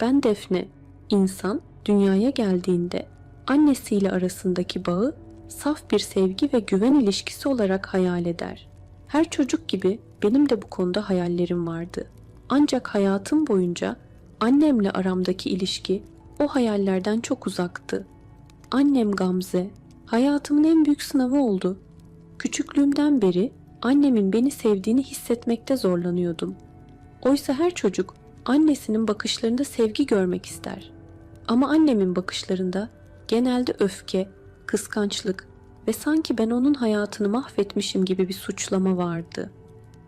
Ben Defne. İnsan dünyaya geldiğinde annesiyle arasındaki bağı saf bir sevgi ve güven ilişkisi olarak hayal eder. Her çocuk gibi benim de bu konuda hayallerim vardı. Ancak hayatım boyunca annemle aramdaki ilişki o hayallerden çok uzaktı. Annem Gamze, hayatımın en büyük sınavı oldu. Küçüklüğümden beri annemin beni sevdiğini hissetmekte zorlanıyordum. Oysa her çocuk annesinin bakışlarında sevgi görmek ister. Ama annemin bakışlarında genelde öfke, kıskançlık ve sanki ben onun hayatını mahvetmişim gibi bir suçlama vardı.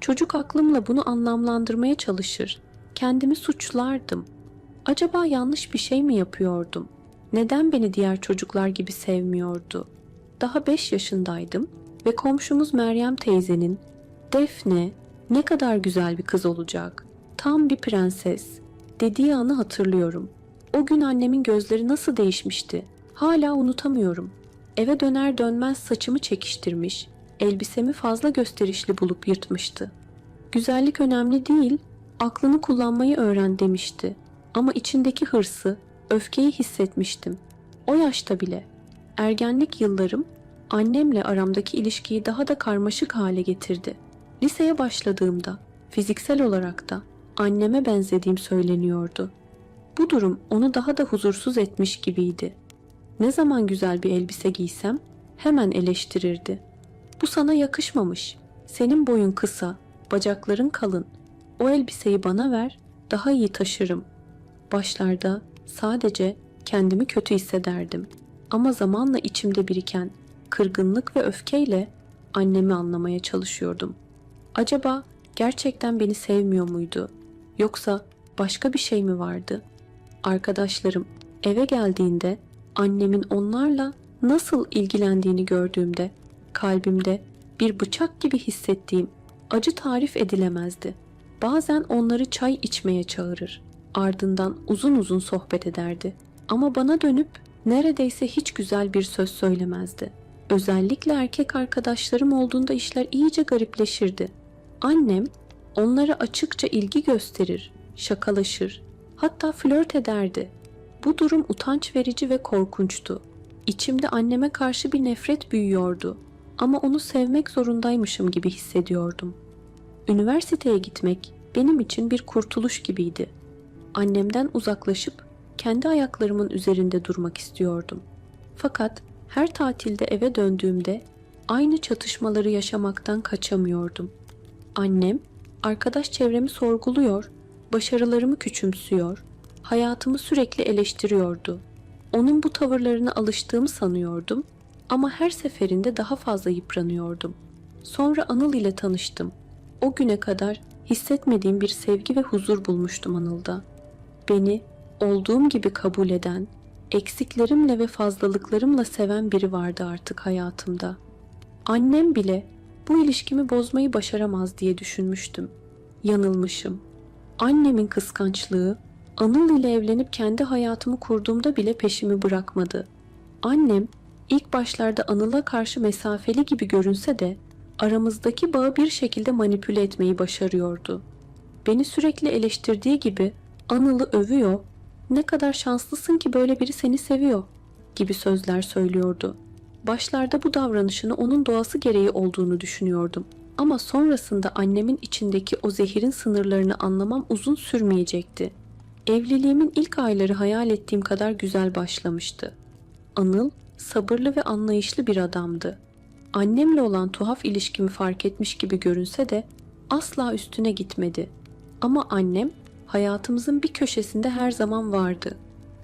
Çocuk aklımla bunu anlamlandırmaya çalışır. Kendimi suçlardım. Acaba yanlış bir şey mi yapıyordum? Neden beni diğer çocuklar gibi sevmiyordu? Daha 5 yaşındaydım ve komşumuz Meryem teyzenin Defne ne kadar güzel bir kız olacak. Tam bir prenses dediği anı hatırlıyorum. O gün annemin gözleri nasıl değişmişti? Hala unutamıyorum. Eve döner dönmez saçımı çekiştirmiş, elbisemi fazla gösterişli bulup yırtmıştı. Güzellik önemli değil, aklını kullanmayı öğren demişti. Ama içindeki hırsı, öfkeyi hissetmiştim. O yaşta bile. Ergenlik yıllarım annemle aramdaki ilişkiyi daha da karmaşık hale getirdi. Liseye başladığımda fiziksel olarak da anneme benzediğim söyleniyordu. Bu durum onu daha da huzursuz etmiş gibiydi. Ne zaman güzel bir elbise giysem hemen eleştirirdi. Bu sana yakışmamış. Senin boyun kısa, bacakların kalın. O elbiseyi bana ver, daha iyi taşırım. Başlarda sadece kendimi kötü hissederdim. Ama zamanla içimde biriken kırgınlık ve öfkeyle annemi anlamaya çalışıyordum. Acaba gerçekten beni sevmiyor muydu? Yoksa başka bir şey mi vardı? Arkadaşlarım eve geldiğinde annemin onlarla nasıl ilgilendiğini gördüğümde kalbimde bir bıçak gibi hissettiğim acı tarif edilemezdi. Bazen onları çay içmeye çağırır. Ardından uzun uzun sohbet ederdi. Ama bana dönüp neredeyse hiç güzel bir söz söylemezdi. Özellikle erkek arkadaşlarım olduğunda işler iyice garipleşirdi. Annem onlara açıkça ilgi gösterir, şakalaşır, hatta flört ederdi. Bu durum utanç verici ve korkunçtu. İçimde anneme karşı bir nefret büyüyordu ama onu sevmek zorundaymışım gibi hissediyordum. Üniversiteye gitmek benim için bir kurtuluş gibiydi. Annemden uzaklaşıp kendi ayaklarımın üzerinde durmak istiyordum. Fakat her tatilde eve döndüğümde aynı çatışmaları yaşamaktan kaçamıyordum. Annem arkadaş çevremi sorguluyor, başarılarımı küçümsüyor, hayatımı sürekli eleştiriyordu. Onun bu tavırlarına alıştığımı sanıyordum ama her seferinde daha fazla yıpranıyordum. Sonra Anıl ile tanıştım. O güne kadar hissetmediğim bir sevgi ve huzur bulmuştum Anıl'da. Beni olduğum gibi kabul eden, eksiklerimle ve fazlalıklarımla seven biri vardı artık hayatımda. Annem bile bu ilişkimi bozmayı başaramaz diye düşünmüştüm. Yanılmışım. Annemin kıskançlığı Anıl ile evlenip kendi hayatımı kurduğumda bile peşimi bırakmadı. Annem ilk başlarda Anıl'a karşı mesafeli gibi görünse de aramızdaki bağı bir şekilde manipüle etmeyi başarıyordu. Beni sürekli eleştirdiği gibi Anıl'ı övüyor, ne kadar şanslısın ki böyle biri seni seviyor gibi sözler söylüyordu. Başlarda bu davranışını onun doğası gereği olduğunu düşünüyordum. Ama sonrasında annemin içindeki o zehirin sınırlarını anlamam uzun sürmeyecekti. Evliliğimin ilk ayları hayal ettiğim kadar güzel başlamıştı. Anıl sabırlı ve anlayışlı bir adamdı. Annemle olan tuhaf ilişkimi fark etmiş gibi görünse de asla üstüne gitmedi. Ama annem hayatımızın bir köşesinde her zaman vardı.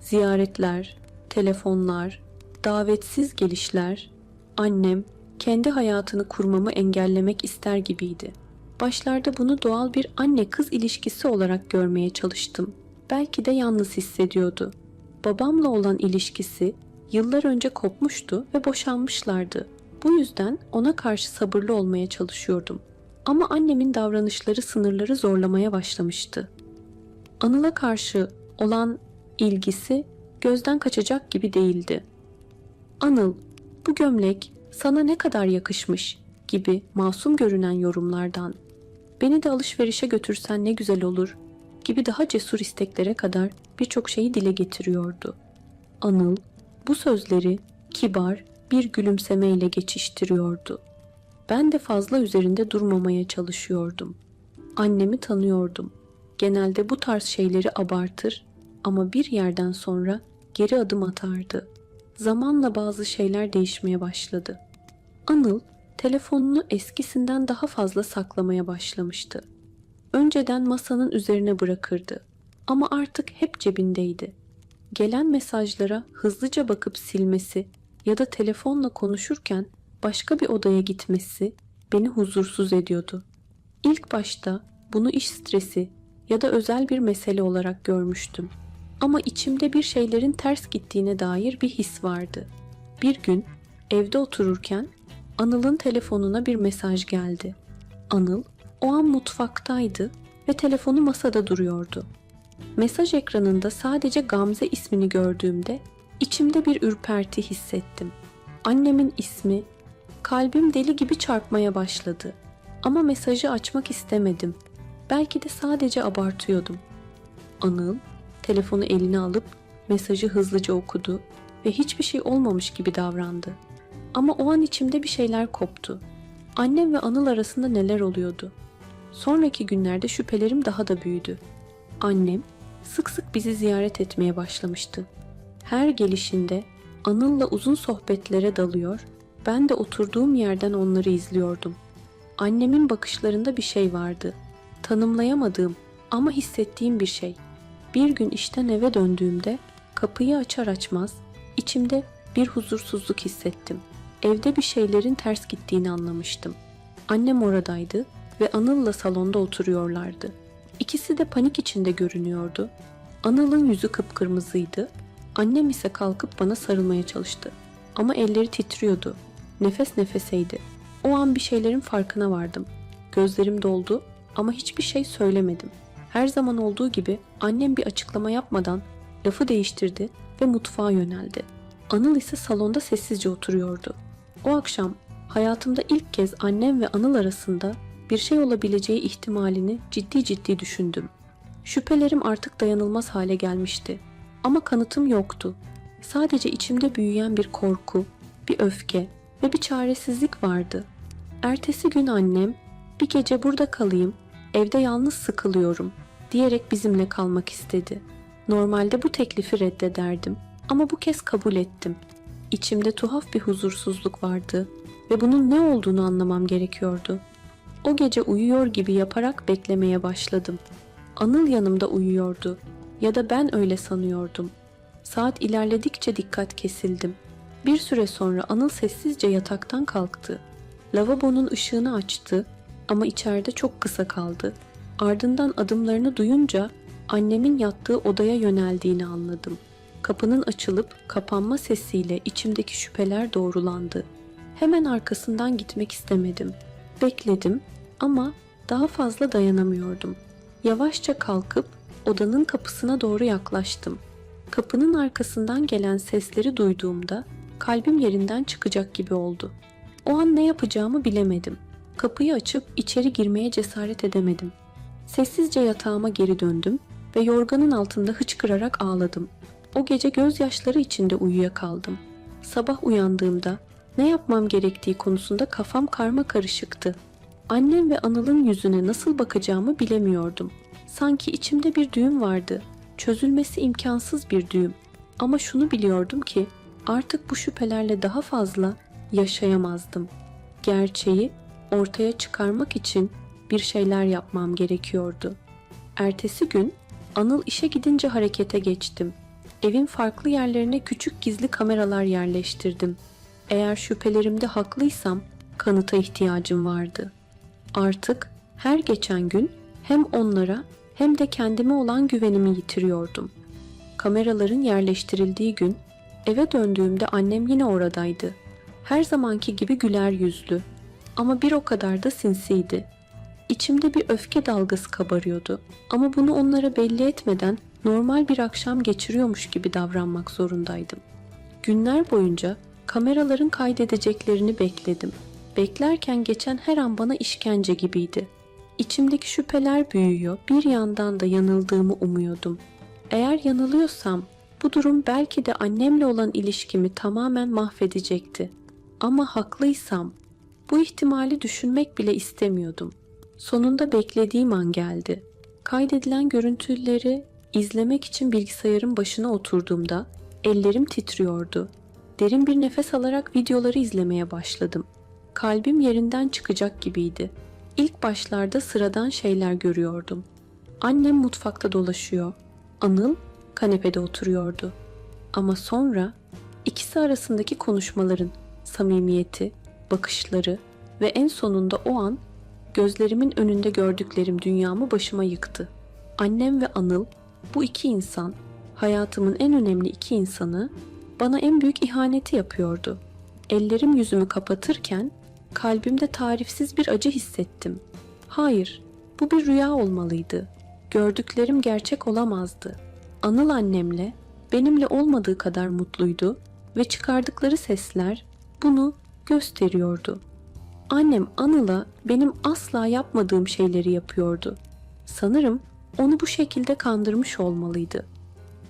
Ziyaretler, telefonlar, davetsiz gelişler. Annem kendi hayatını kurmamı engellemek ister gibiydi. Başlarda bunu doğal bir anne kız ilişkisi olarak görmeye çalıştım. Belki de yalnız hissediyordu. Babamla olan ilişkisi yıllar önce kopmuştu ve boşanmışlardı. Bu yüzden ona karşı sabırlı olmaya çalışıyordum. Ama annemin davranışları sınırları zorlamaya başlamıştı. Anıl'a karşı olan ilgisi gözden kaçacak gibi değildi. Anıl, bu gömlek sana ne kadar yakışmış gibi masum görünen yorumlardan beni de alışverişe götürsen ne güzel olur gibi daha cesur isteklere kadar birçok şeyi dile getiriyordu. Anıl bu sözleri kibar bir gülümsemeyle geçiştiriyordu. Ben de fazla üzerinde durmamaya çalışıyordum. Annemi tanıyordum. Genelde bu tarz şeyleri abartır ama bir yerden sonra geri adım atardı. Zamanla bazı şeyler değişmeye başladı. Anıl telefonunu eskisinden daha fazla saklamaya başlamıştı. Önceden masanın üzerine bırakırdı ama artık hep cebindeydi. Gelen mesajlara hızlıca bakıp silmesi ya da telefonla konuşurken başka bir odaya gitmesi beni huzursuz ediyordu. İlk başta bunu iş stresi ya da özel bir mesele olarak görmüştüm. Ama içimde bir şeylerin ters gittiğine dair bir his vardı. Bir gün evde otururken Anıl'ın telefonuna bir mesaj geldi. Anıl o an mutfaktaydı ve telefonu masada duruyordu. Mesaj ekranında sadece Gamze ismini gördüğümde içimde bir ürperti hissettim. Annemin ismi, kalbim deli gibi çarpmaya başladı. Ama mesajı açmak istemedim. Belki de sadece abartıyordum. Anıl telefonu eline alıp mesajı hızlıca okudu ve hiçbir şey olmamış gibi davrandı. Ama o an içimde bir şeyler koptu. Annem ve Anıl arasında neler oluyordu? Sonraki günlerde şüphelerim daha da büyüdü. Annem sık sık bizi ziyaret etmeye başlamıştı. Her gelişinde Anıl'la uzun sohbetlere dalıyor, ben de oturduğum yerden onları izliyordum. Annemin bakışlarında bir şey vardı. Tanımlayamadığım ama hissettiğim bir şey. Bir gün işten eve döndüğümde kapıyı açar açmaz içimde bir huzursuzluk hissettim. Evde bir şeylerin ters gittiğini anlamıştım. Annem oradaydı ve Anıl'la salonda oturuyorlardı. İkisi de panik içinde görünüyordu. Anıl'ın yüzü kıpkırmızıydı. Annem ise kalkıp bana sarılmaya çalıştı. Ama elleri titriyordu. Nefes nefeseydi. O an bir şeylerin farkına vardım. Gözlerim doldu ama hiçbir şey söylemedim. Her zaman olduğu gibi annem bir açıklama yapmadan lafı değiştirdi ve mutfağa yöneldi. Anıl ise salonda sessizce oturuyordu. O akşam hayatımda ilk kez annem ve Anıl arasında bir şey olabileceği ihtimalini ciddi ciddi düşündüm. Şüphelerim artık dayanılmaz hale gelmişti. Ama kanıtım yoktu. Sadece içimde büyüyen bir korku, bir öfke ve bir çaresizlik vardı. Ertesi gün annem, bir gece burada kalayım, evde yalnız sıkılıyorum diyerek bizimle kalmak istedi. Normalde bu teklifi reddederdim ama bu kez kabul ettim. İçimde tuhaf bir huzursuzluk vardı ve bunun ne olduğunu anlamam gerekiyordu. O gece uyuyor gibi yaparak beklemeye başladım. Anıl yanımda uyuyordu ya da ben öyle sanıyordum. Saat ilerledikçe dikkat kesildim. Bir süre sonra Anıl sessizce yataktan kalktı. Lavabonun ışığını açtı ama içeride çok kısa kaldı. Ardından adımlarını duyunca annemin yattığı odaya yöneldiğini anladım. Kapının açılıp kapanma sesiyle içimdeki şüpheler doğrulandı. Hemen arkasından gitmek istemedim. Bekledim ama daha fazla dayanamıyordum. Yavaşça kalkıp odanın kapısına doğru yaklaştım. Kapının arkasından gelen sesleri duyduğumda kalbim yerinden çıkacak gibi oldu. O an ne yapacağımı bilemedim. Kapıyı açıp içeri girmeye cesaret edemedim. Sessizce yatağıma geri döndüm ve yorganın altında hıçkırarak ağladım. O gece gözyaşları içinde uyuyakaldım. Sabah uyandığımda ne yapmam gerektiği konusunda kafam karma karışıktı. Annem ve Anıl'ın yüzüne nasıl bakacağımı bilemiyordum. Sanki içimde bir düğüm vardı. Çözülmesi imkansız bir düğüm. Ama şunu biliyordum ki artık bu şüphelerle daha fazla yaşayamazdım. Gerçeği ortaya çıkarmak için bir şeyler yapmam gerekiyordu. Ertesi gün Anıl işe gidince harekete geçtim. Evin farklı yerlerine küçük gizli kameralar yerleştirdim. Eğer şüphelerimde haklıysam kanıta ihtiyacım vardı. Artık her geçen gün hem onlara hem de kendime olan güvenimi yitiriyordum. Kameraların yerleştirildiği gün eve döndüğümde annem yine oradaydı. Her zamanki gibi güler yüzlü ama bir o kadar da sinsiydi. İçimde bir öfke dalgası kabarıyordu ama bunu onlara belli etmeden normal bir akşam geçiriyormuş gibi davranmak zorundaydım. Günler boyunca kameraların kaydedeceklerini bekledim. Beklerken geçen her an bana işkence gibiydi. İçimdeki şüpheler büyüyor. Bir yandan da yanıldığımı umuyordum. Eğer yanılıyorsam bu durum belki de annemle olan ilişkimi tamamen mahvedecekti. Ama haklıysam bu ihtimali düşünmek bile istemiyordum. Sonunda beklediğim an geldi. Kaydedilen görüntüleri izlemek için bilgisayarın başına oturduğumda ellerim titriyordu. Derin bir nefes alarak videoları izlemeye başladım. Kalbim yerinden çıkacak gibiydi. İlk başlarda sıradan şeyler görüyordum. Annem mutfakta dolaşıyor. Anıl kanepede oturuyordu. Ama sonra ikisi arasındaki konuşmaların samimiyeti, bakışları ve en sonunda o an gözlerimin önünde gördüklerim dünyamı başıma yıktı. Annem ve Anıl bu iki insan, hayatımın en önemli iki insanı bana en büyük ihaneti yapıyordu. Ellerim yüzümü kapatırken kalbimde tarifsiz bir acı hissettim. Hayır, bu bir rüya olmalıydı. Gördüklerim gerçek olamazdı. Anıl annemle benimle olmadığı kadar mutluydu ve çıkardıkları sesler bunu gösteriyordu. Annem Anıl'a benim asla yapmadığım şeyleri yapıyordu. Sanırım onu bu şekilde kandırmış olmalıydı.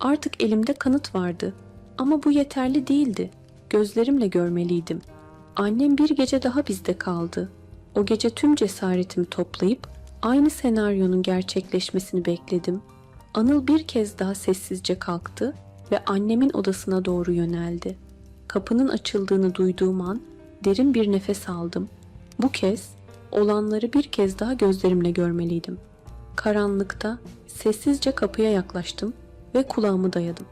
Artık elimde kanıt vardı ama bu yeterli değildi. Gözlerimle görmeliydim. Annem bir gece daha bizde kaldı. O gece tüm cesaretimi toplayıp aynı senaryonun gerçekleşmesini bekledim. Anıl bir kez daha sessizce kalktı ve annemin odasına doğru yöneldi. Kapının açıldığını duyduğum an derin bir nefes aldım. Bu kez olanları bir kez daha gözlerimle görmeliydim. Karanlıkta sessizce kapıya yaklaştım ve kulağımı dayadım.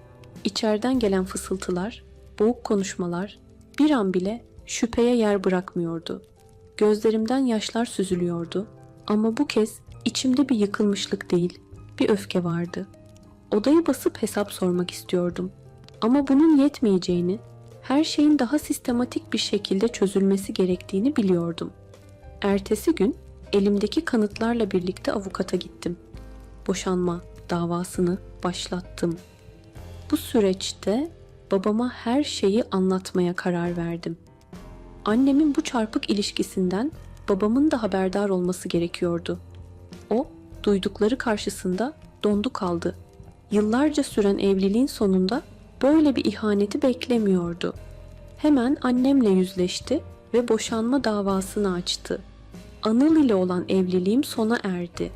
İçeriden gelen fısıltılar, boğuk konuşmalar bir an bile şüpheye yer bırakmıyordu. Gözlerimden yaşlar süzülüyordu ama bu kez içimde bir yıkılmışlık değil, bir öfke vardı. Odayı basıp hesap sormak istiyordum. Ama bunun yetmeyeceğini, her şeyin daha sistematik bir şekilde çözülmesi gerektiğini biliyordum. Ertesi gün elimdeki kanıtlarla birlikte avukata gittim. Boşanma davasını başlattım. Bu süreçte babama her şeyi anlatmaya karar verdim. Annemin bu çarpık ilişkisinden babamın da haberdar olması gerekiyordu. O, duydukları karşısında dondu kaldı. Yıllarca süren evliliğin sonunda böyle bir ihaneti beklemiyordu. Hemen annemle yüzleşti ve boşanma davasını açtı. Anıl ile olan evliliğim sona erdi.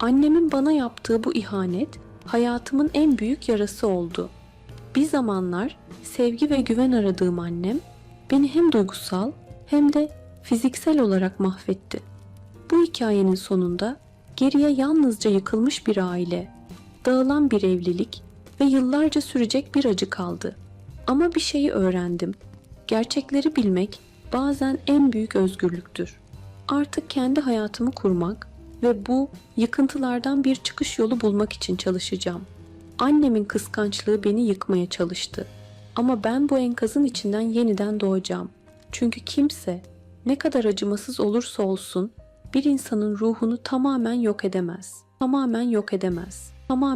Annemin bana yaptığı bu ihanet hayatımın en büyük yarası oldu. Bir zamanlar sevgi ve güven aradığım annem beni hem duygusal hem de fiziksel olarak mahvetti. Bu hikayenin sonunda geriye yalnızca yıkılmış bir aile, dağılan bir evlilik ve yıllarca sürecek bir acı kaldı. Ama bir şeyi öğrendim. Gerçekleri bilmek bazen en büyük özgürlüktür. Artık kendi hayatımı kurmak ve bu yıkıntılardan bir çıkış yolu bulmak için çalışacağım. Annemin kıskançlığı beni yıkmaya çalıştı. Ama ben bu enkazın içinden yeniden doğacağım. Çünkü kimse ne kadar acımasız olursa olsun bir insanın ruhunu tamamen yok edemez. Tamamen yok edemez. Tamamen